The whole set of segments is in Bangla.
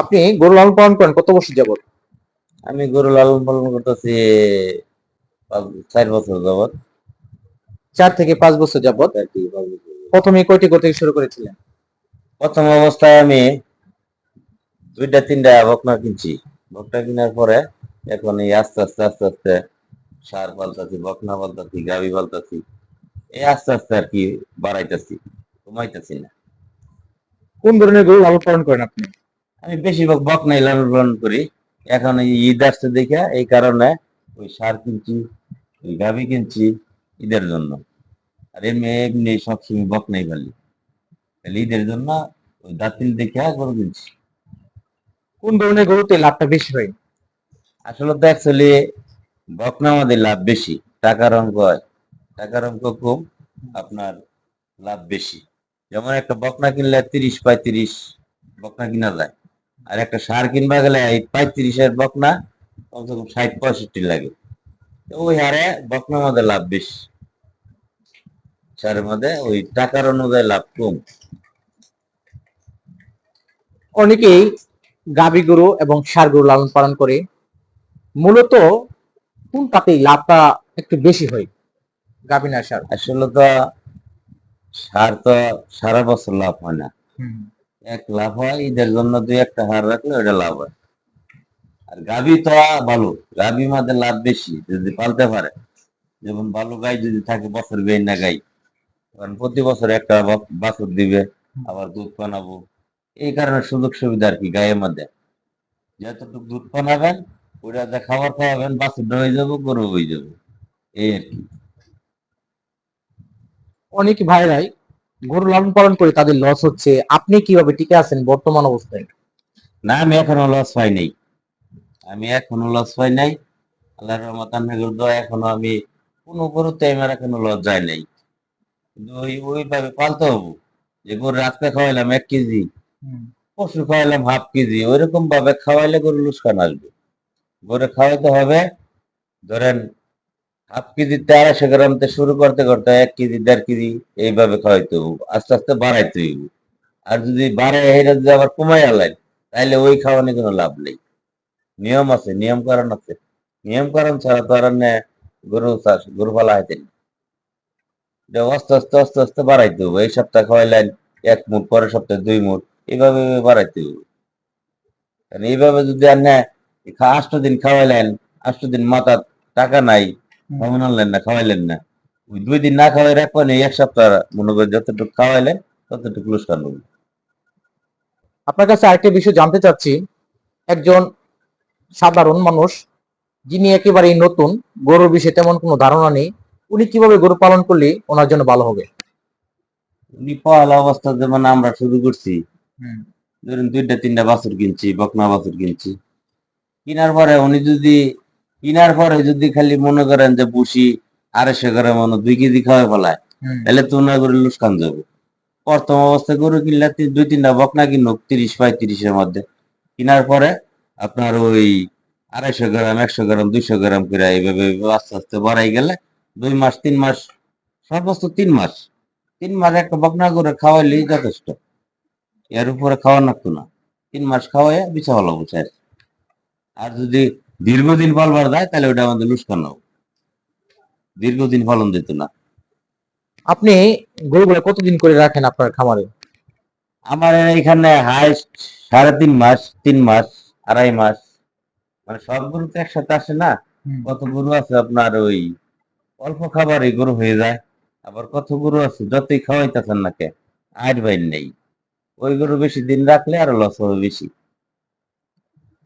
আপনি গরু লালন পালন করেন কত বছর যাবত আমি গরু লালন পালন করতেছি চার বছর যাবত চার থেকে পাঁচ বছর যাবত চার থেকে পাঁচ বছর যাবত। প্রথমে কয়টি গরু থেকে শুরু করেছিলেন? প্রথম অবস্থায় আমি দুইটা তিনটা বকনা কিনছি। বকনা কেনার পরে এখন এই আস্তে আস্তে আস্তে আস্তে সার পাল্টাছি বকনা পাল্টাছি গাভি পাল্টাছি এই আস্তে আস্তে আর কি বাড়াইতেছি কমাইতেছি না। কোন ধরনের গরু লালন পালন করেন আপনি? আমি বেশিরভাগ বকনাই লালন করি। এখন এই ঈদ আসছে দেখে এই কারণে ওই সার কিনছি ওই গাভি কিনছি ঈদের জন্য। আর এমনি এমনি সবসময় বকনাই ফেলি তাহলে ঈদের জন্য ওই দাঁতিল দেখে গরু কিনছি। কোন ধরনের গরুতে লাভটা বেশি হয়? আসলে তো অ্যাকচুয়ালি বকনা আমাদের লাভ বেশি টাকার অঙ্ক হয়। টাকার অঙ্ক কম আপনার লাভ বেশি। যেমন একটা বকনা কিনলে তিরিশ পঁয়ত্রিশ বকনা কিনা যায়। আর একটা সার কিনবা গেলে এই পঁয়ত্রিশের বকনা কমসে কম ষাট পঁয়ষট্টি লাগে। তো ওই হারে বকনার মধ্যে লাভ বেশি। সারের মধ্যে ওই টাকার অনুযায়ী লাভ কম। অনেকেই গাভী গরু এবং সার গরু লালন পালন করে। মূলত কোন পাতেই লাভটা একটু বেশি হয় গাভী না ষাঁড় আসলে তো সার তো সারা বছর লাভ হয় না। এক লাভ হয়, ঈদের জন্য দুই একটা হার রাখলে ওটা লাভ হয়। আর গাভি তো ভালো, গাভি মাঝে লাভ বেশি, যদি পালতে পারে। যেমন ভালো গাই যদি থাকে, বছর বেই না গাই, কারণ প্রতি বছর একটা বাছুর দিবে, আবার দুধ বানাবো। এই কারণে সুযোগ সুবিধা আর কি গায়ের মধ্যে। যতটুকু দুধ বানাবেন ওটা খাবার খাওয়াবেন, বাছুরটা হয়ে যাব, গরু হয়ে যাব। এই আর কি। অনেক ভাইরাই গরু লালন পালন করে তাদের লস হচ্ছে। আপনি কীভাবে টিকে আছেন বর্তমান অবস্থায়? না আমি এখনও লস পাই নাই। আমি এখনও লস পাই নাই। আল্লাহর রহমত আন্নাগুর দোয়া এখনও আমি কোনো গরুতে আমার এখনও লস যায় নাই। কিন্তু ওই ওইভাবে পালতে হব। যে গরু রাত্রে খাওয়াইলাম এক কেজি পশু খাওয়াইলাম হাফ কেজি ওইরকম ভাবে খাওয়াইলে গরু লুসকান আসবে। গরু খাওয়াইতে হবে ধরেন হাফ কেজিতে আড়াইশো গ্রামতে শুরু করতে করতে এক কেজি, দেড় কেজি এইভাবে খাওয়াইতে হব আস্তে আস্তে বাড়াইতে হইব। আর যদি বাড়াই এটা যদি আবার কমাই আলাই তাহলে ওই খাওয়ানি কোনো লাভ নেই। নিয়ম আছে, নিয়ম কারণ আছে। নিয়ম কারণ ছাড়া তো আর গরু চাষ, গরু পালা হাইতে এটা আস্তে আস্তে আস্তে আস্তে বাড়াইতে হবে এই সপ্তাহে খাওয়াইলেন এক মুঠ, পরের সপ্তাহে দুই মুঠ, এইভাবে বাড়াইতে হবে কারণ এইভাবে যদি আর না আষ্ট দিন খাওয়াইলেন, আষ্ট দিন মাথা টাকা নাই খাওয়ান আনলেন না খাওয়াইলেন না। ওই দুই দিন না খাওয়াই রাখবেন এক সপ্তাহ মনে করেন যতটুকু খাওয়াইলেন ততটুকু লুসকান হবে আপনার কাছে আরেকটা বিষয় জানতে চাচ্ছি। একজন সাধারণ মানুষ যিনি একেবারেই নতুন গরুর বিষয়ে তেমন কোনো ধারণা নেই উনি কীভাবে গরু পালন করলে ওনার জন্য ভালো হবে? উনি পয়লা অবস্থা যেমন আমরা শুরু করছি। ধরুন দুইটা তিনটা বাছুর কিনছি বকনা বাছুর কিনছি। কিনার পরে উনি যদি কিনার পরে যদি খালি মনে করেন যে বুসি আড়াইশো গ্রাম মনে দুই কেজি খাওয়া ফেলায় তাহলে তো ওনার করে লুসকান যাবে। প্রথম অবস্থায় গরু কিনলে দুই তিনটা বকনা কিনুক তিরিশ পঁয়ত্রিশের মধ্যে। কিনার পরে আপনার ওই আড়াইশো গ্রাম একশো গ্রাম দুইশো গ্রাম করে এইভাবে আস্তে আস্তে বাড়াই গেলে দুই মাস তিন মাস সর্বোচ্চ তিন মাস। তিন মাস একটা বকনা করে খাওয়াইলেই যথেষ্ট। এর উপরে খাওয়া লাগতো না। তিন মাস খাওয়াই বিছা হলো বুঝাই আর যদি দীর্ঘদিন পালবার দেয় তাহলে ওটা আমাদের লুস্কান হবে। দীর্ঘদিন ফলন দিত না। আপনি গরুগুলো কতদিন করে রাখেন আপনার খামারে? আমার এখানে হাইস্ট সাড়ে তিন মাস তিন মাস আড়াই মাস। মানে সব গরু তো একসাথে আসে না। কত গরু আছে আপনার ওই অল্প খাবারই গরু হয়ে যায়। আবার কত গরু আছে যতই খাওয়াইতেছেন নাকে আট বাইর নেই। ওই গরু বেশি দিন রাখলে আরও লস হবে বেশি।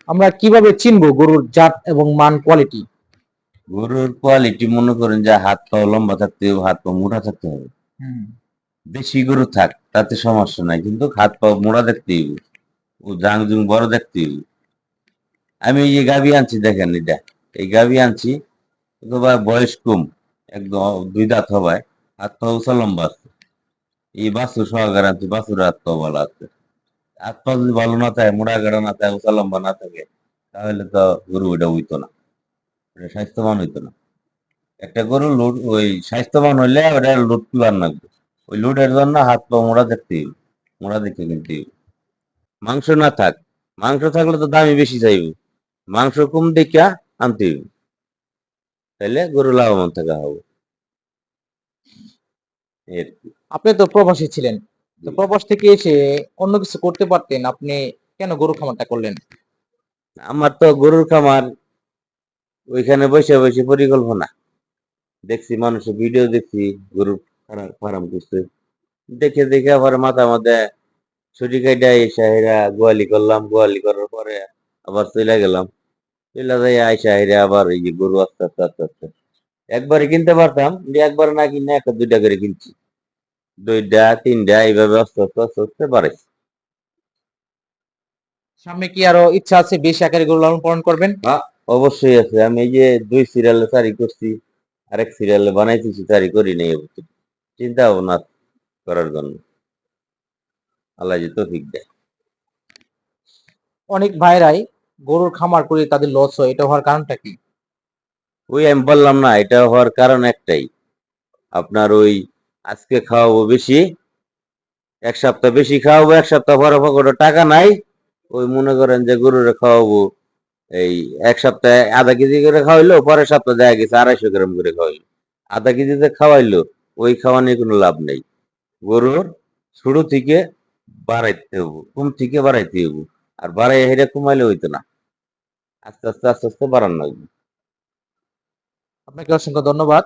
আমরা কীভাবে চিনবো গরুর জাত এবং মান কোয়ালিটি গরুর কোয়ালিটি মনে করেন যে হাত পা লম্বা থাকতে হবে হাত পা মোটা থাকতে হবে। বেশি গরু থাক তাতে সমস্যা নাই কিন্তু হাত পা মোড়া দেখতে হইব ও জাং জুং বড় দেখতে হইব আমি এই যে গাবি আনছি দেখেন এটা এই গাবি আনছি একেবারে বয়স কম একদম দুই দাঁত হবায় হাত পা উঁচা লম্বা আছে। এই বাছুর সহকারে আনছি বাছুর হাত পা ভালো আছে। হাত পা যদি ভালো না থাকে, মোড়া গেড়া না থাকে, উঁচা লম্বা না থাকে, তাহলে তো গরু ওইটা হইতো না। ওটা স্বাস্থ্যবান হইতো না। একটা গরু লোড ওই স্বাস্থ্যবান হইলে ওটা লোড পিবার লাগবে ওই লোডের জন্য হাত পা মোড়া দেখতে হইবে। মোড়া দেখে কিনতে হইবে। মাংস না থাক, মাংস থাকলে তো দামি বেশি চাইব। মাংস কম দেখা আনতে হইব তাহলে গরু লাভবান থাকা হবে। আপনি তো প্রবাসী ছিলেন। তো প্রবাস থেকে এসে অন্য কিছু করতে পারতেন, আপনি কেন গরু খামারটা করলেন? আমার তো গরুর খামার ওইখানে বসে বসে পরিকল্পনা। দেখছি মানুষের ভিডিও দেখছি, গরুর ফার্ম করছে। দেখে দেখে আবার মাথা মধ্যে ছুটি কাইটা এসে হেরা গোয়ালি করলাম, গোয়ালি করার পরে আবার চলে গেলাম। চলে যাই আইসা হেরা আবার এই যে গরু আস্তে আস্তে আস্তে আস্তে। একবারে কিনতে পারতাম একবার না কিনে একটা দুইটা করে কিনছি। দুইটা তিনটা এইভাবে আস্তে আস্তে আস্তে আস্তে বাড়াইছি সামনে কি আরও ইচ্ছা আছে বেশি আকারে গরু লালন পালন করবেন? অবশ্যই আছে। আমি এই যে দুই সিরিয়ালে চারি করছি আরেক সিরিয়ালে বানাইতেছি চারি করি নাই চিন্তা ভাবনা করার জন্য। আল্লাহ যে তৌফিক দেয়। অনেক ভাইরাই গরুর খামার করে তাদের লস হয় এটা হওয়ার কারণটা কি? ওই আমি বললাম না এটা হওয়ার কারণ একটাই। আপনার ওই আজকে খাওয়াবো বেশি, এক সপ্তাহ বেশি খাওয়াবো, এক সপ্তাহ পরে পকেটে টাকা নাই, ওই মনে করেন যে গরুরে খাওয়াবো এই এক সপ্তাহে আধা কেজি করে খাওয়াইলো, পরের সপ্তাহে দেখা গেছে আড়াইশো গ্রাম করে খাওয়াইলো। আধা কেজিতে খাওয়াইলো, ওই খাওয়া নিয়ে কোনো লাভ নেই। গরুর ছোট থেকে বাড়াইতে হব কম থেকে বাড়াইতে হব আর বাড়াই হেরে কমাইলে হইতো না। আস্তে আস্তে আস্তে আস্তে বাড়ানো লাগবে আপনাকে অসংখ্য ধন্যবাদ।